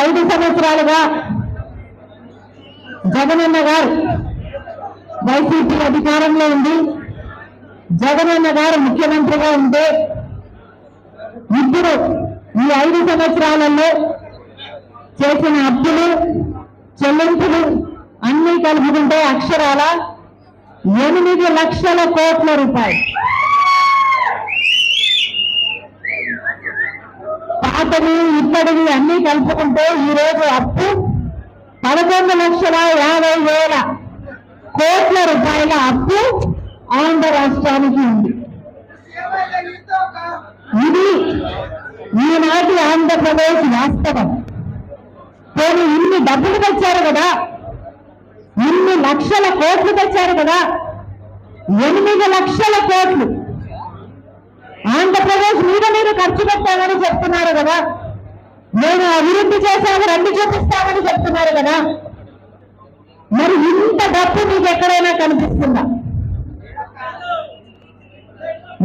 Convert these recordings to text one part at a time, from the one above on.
ఐదు సంవత్సరాలుగా జగనన్న గారు వైసీపీ అధికారంలో ఉంది జగనన్న గారు ముఖ్యమంత్రిగా ఉంటే ఇద్దరు ఈ ఐదు సంవత్సరాలలో చేసిన అప్పులు చెల్లింపులు అన్ని కలుపుకుంటే అక్షరాల ఎనిమిది లక్షల కోట్ల రూపాయలు. పాతవి ఇప్పటివి అన్ని కలుపుకుంటే ఈ రోజు అప్పు పదకొండు లక్షల యాభై వేల కోట్ల రూపాయల అప్పు ఆంధ్ర రాష్ట్రానికి ఉంది. ఇది ఈనాటి ఆంధ్రప్రదేశ్ వాస్తవం. పోనీ ఇన్ని డబ్బులు తెచ్చారు కదా? ఇన్ని లక్షల కోట్లు తెచ్చారు కదా? ఎనిమిది లక్షల కోట్లు ఆంధ్రప్రదేశ్ మీద మీరు ఖర్చు పెట్టామని చెప్తున్నారు కదా. నేను అభివృద్ధి చేశాను రెండు చూపిస్తామని చెప్తున్నారు కదా. మరి ఇంత డబ్బు మీకు ఎక్కడైనా కనిపిస్తుందా?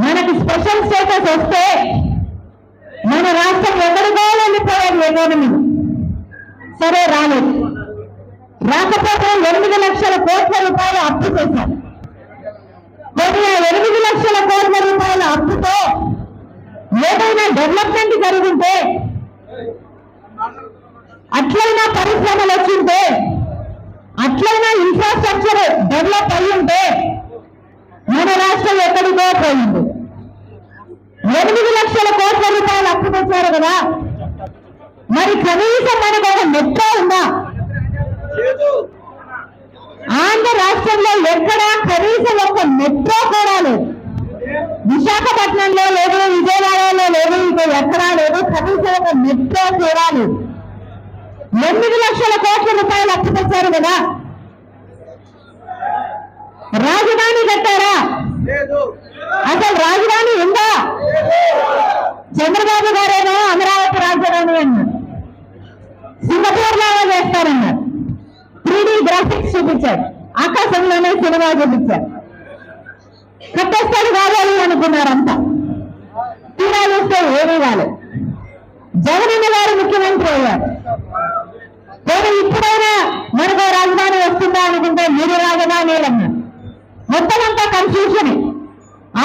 మనకి స్పెషల్ స్టేటస్ వస్తే మన రాష్ట్రం ఎక్కడికో వెళ్ళిపోయారు ఎకానమీ. సరే రాలేదు. రాకపోతే ఎనిమిది లక్షల కోట్ల రూపాయలు అప్పు చేశారు. మరి ఆ ఎనిమిది లక్షల కోట్ల రూపాయల అప్పుతో డెవలప్మెంట్ జరుగుంటే అట్లయినా పరిశ్రమలు వచ్చింటే అట్లయినా ఇన్ఫ్రాస్ట్రక్చర్ డెవలప్ అయి ఉంటే మన రాష్ట్రం ఎక్కడికో పోయింది. ఎనిమిది లక్షల కోట్ల రూపాయలు అప్పు తెచ్చారు కదా. మరి కనీసం మనకు ఒక మెట్రో ఉందా? ఆంధ్ర రాష్ట్రంలో ఎక్కడా కనీసం ఒక మెట్రో కూడా లేదు విశాఖపట్నంలో లేదు విజయవాడలో లేదు ఇక ఎక్కడా లేదు కనీసం ఒక మెట్రో కూడా లేదు ఎనిమిది లక్షల కోట్ల రూపాయలు అప్పు తెచ్చారు కదా. రాజధాని కట్టారా? అసలు రాజధాని ఉందా? చంద్రబాబు గారేమో అమరావతి రాజధాని అన్నారు. సింగపూర్ లాగా చేస్తారన్నారు. త్రీ గ్రాఫిక్స్ చూపించారు. ఆకాశంలోనే సినిమా చూపించారు. కట్టేస్తాడు కావాలి అనుకున్నారంతా. తీరా చూస్తే ఏమీ కాలేదు. జగనన్న గారు ముఖ్యమంత్రి అయ్యారు. పోనీ ఇప్పుడైనా మనకు రాజధాని వస్తుందా అనుకుంటే మీరు రాజధానిలన్నారు మొత్తం అంతా కన్ఫ్యూజన్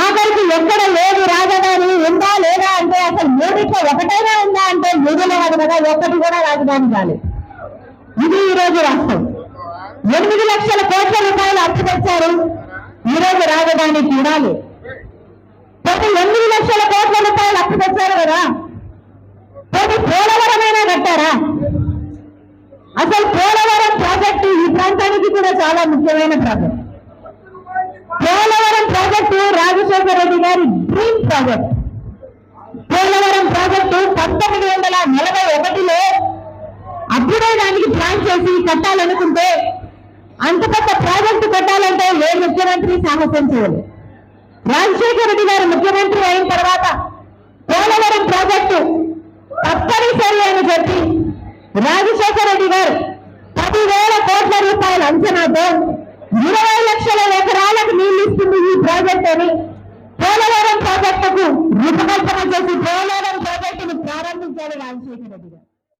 ఆఖరికి ఎక్కడ లేదు రాజధాని ఉందా లేదా అంటే అసలు మూడిట్లో ఒకటైనా ఉందా అంటే ఏది లేదు కదా ఒక్కటి కూడా రాజధాని కాలేదు. ఇది ఈ రోజు రాష్ట్రం. ఎనిమిది లక్షల కోట్ల రూపాయలు అప్పు తెచ్చారు. ఈ రోజు రాజధాని కూడా లేదు. ప్రతి ఎనిమిది లక్షల కోట్ల రూపాయలు అప్పు తెచ్చారు కదా. ప్రతి పోలవరమైనా కట్టారా? ప్రాంతానికి కూడా చాలా ముఖ్యమైన ప్రాజెక్ట్. పోలవరం ప్రాజెక్టు రాజశేఖర రెడ్డి గారి డ్రీమ్ ప్రాజెక్ట్ పోలవరం ప్రాజెక్టు పంతొమ్మిది వందల నలభై ఒకటిలో అప్పుడే దానికి ప్లాన్ చేసి కట్టాలనుకుంటే అంత పెద్ద ప్రాజెక్టు కట్టాలంటే ఏ ముఖ్యమంత్రి సాహసం చేయాలి? రాజశేఖర రెడ్డి గారు ముఖ్యమంత్రి అయిన తర్వాత పోలవరం ప్రాజెక్టు తప్పనిసరి అని చెప్పి రాజశేఖర రెడ్డి గారు పది వేల కోట్ల రూపాయల అంచనాతో ఇరవై లక్షల ఎకరాలకు నీళ్ళు ఇస్తుంది ఈ ప్రాజెక్ట్ అని పోలవరం ప్రాజెక్టుకు రూపకల్పన చేసి పోలవరం ప్రాజెక్టును ప్రారంభించారు రాజశేఖర రెడ్డి గారు.